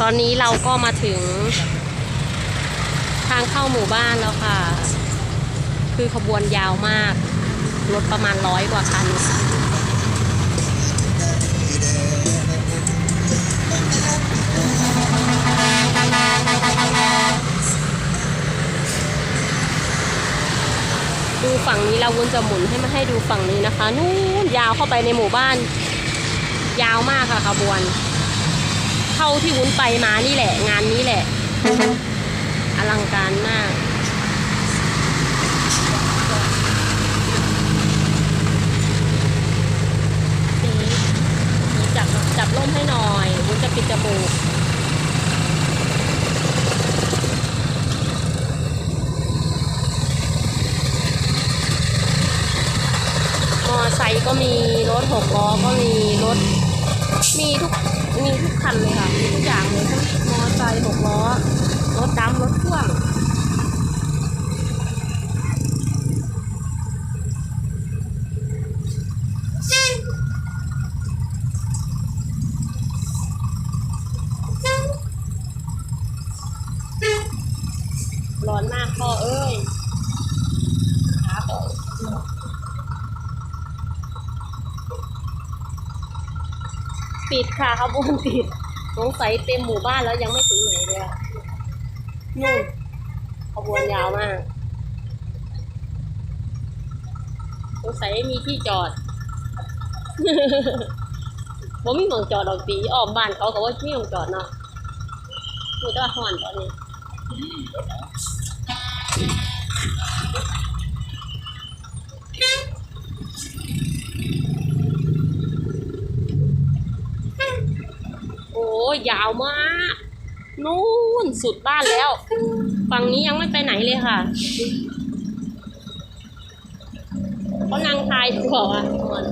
ตอนนี้เราก็มาถึง ทางเข้าหมู่บ้านแล้วค่ะ คือขบวนยาวมาก รถประมาณร้อยกว่าคันดูฝั่งนี้เราวนจะหมุนให้มาให้ดูฝั่งนี้นะคะ นู่นยาวเข้าไปในหมู่บ้าน ยาวมากค่ะขบวน ท่าที่วุ้นไปมานี่แหละ งานนี้แหละ อลังการมากสีสีจับจับร่มให้หน่อยวุ้นจะปิดจมูกมอไซค์ก็มีรถหกล้อก็มีรถ มีทุกมีทุกคันเลยค่ะมีทุกอย่างเลยทั้งมอไซค์หกล้อรถดำรถพ่วงร้อนมากพ่อเอ้ยขาเปิด ปิดค่ะขบวนปิดสงสัยเต็มหมู่บ้านแล้วยังไม่ถึงไหนเลยอะนู่นขบวนยาวมากสงสัยไม่มีที่จอดบ่มีหมองจอดดอกตีอ้อมบ้านเขาก็ว่ามีหมองจอดเนาะคือจะห่อนตอนนี้ โอ้ ยยาวมากนู่นสุดบ้านแล้ว ฝั่งนี้ยังไม่ไปไหนเลยค่ะเขานางทายถูกบอกอะหอน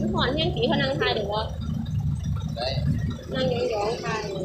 ทุกหอนเที่ยงสีเขานางทายถูกว่าได้นางยองยองๆทายอยู่